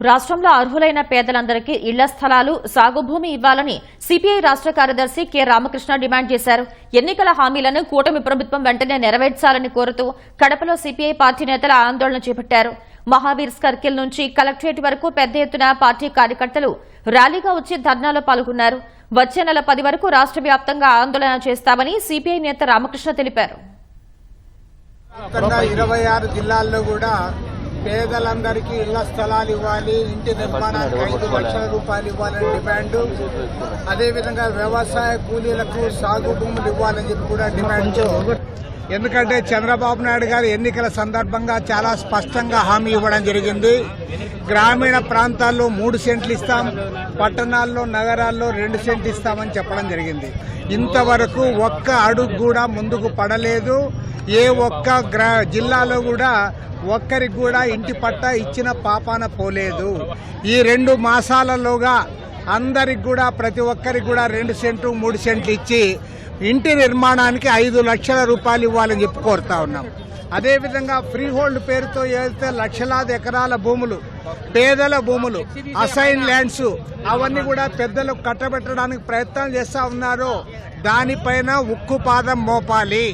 రాష్ట్రంలో అర్హులైన పేదలందరికీ ఇళ్ళ స్థలాలు సాగుభూమి ఇవ్వాలని సిపిఐ రాష్ట్ర కార్యదర్శి కె. రామకృష్ణ డిమాండ్ చేశారు. ఎన్నికల హామీలను కూటమి ప్రభుత్వం వెంటనే నెరవేర్చాలని కోరుతూ కడపలో సిపిఐ పార్టీ నేతల ఆందోళన చేపట్టారు. మహావీర్ సర్కిల్ నుంచి కలెక్టరేట్ వరకు పెద్ద ఎత్తున పార్టీ కార్యకర్తలు ర్యాలీగా వచ్చి ధర్నాలో పాల్గొన్నారు. వచ్చే నెల పది వరకు రాష్ట్ర వ్యాప్తంగా ఆందోళన చేస్తామని సిపిఐ నేత రామకృష్ణ తెలిపారు. ఇరవై ఆరు జిల్లాల్లో కూడా పేదలందరికీ ఇళ్ళ స్థలాలు ఇవ్వాలి ఇంటి నిర్మాణానికి ఐదు లక్షల రూపాయలు ఇవ్వాలని డిమాండ్. అదేవిధంగా వ్యవసాయ కూలీలకు సాగు భూములు ఇవ్వాలని చెప్పి కూడా డిమాండ్. ఎందుకంటే చంద్రబాబు నాయుడు గారు ఎన్నికల సందర్భంగా చాలా స్పష్టంగా హామీ ఇవ్వడం జరిగింది. గ్రామీణ ప్రాంతాల్లో మూడు సెంట్లు ఇస్తాం పట్టణాల్లో నగరాల్లో రెండు సెంట్లు ఇస్తామని చెప్పడం జరిగింది. ఇంతవరకు ఒక్క అడుగు కూడా ముందుకు పడలేదు. ఏ ఒక్క గ్రా జిల్లాలో కూడా ఒక్కరికి కూడా ఇంటి పట్టా ఇచ్చిన పాపాన పోలేదు. ఈ రెండు మాసాలలోగా అందరికి కూడా ప్రతి ఒక్కరికి కూడా రెండు సెంట్లు మూడు సెంట్లు ఇచ్చి ఇంటి నిర్మాణానికి ఐదు లక్షల రూపాయలు ఇవ్వాలని చెప్పి కోరుతా ఉన్నాం. అదేవిధంగా ఫ్రీ హోల్డ్ పేరుతో ఏదైతే లక్షలాది ఎకరాల భూములు పేదల భూములు అసైన్ ల్యాండ్స్ అవన్నీ కూడా పెద్దలు కట్టబెట్టడానికి ప్రయత్నం చేస్తా ఉన్నారో దానిపైన ఉక్కు పాదం మోపాలి.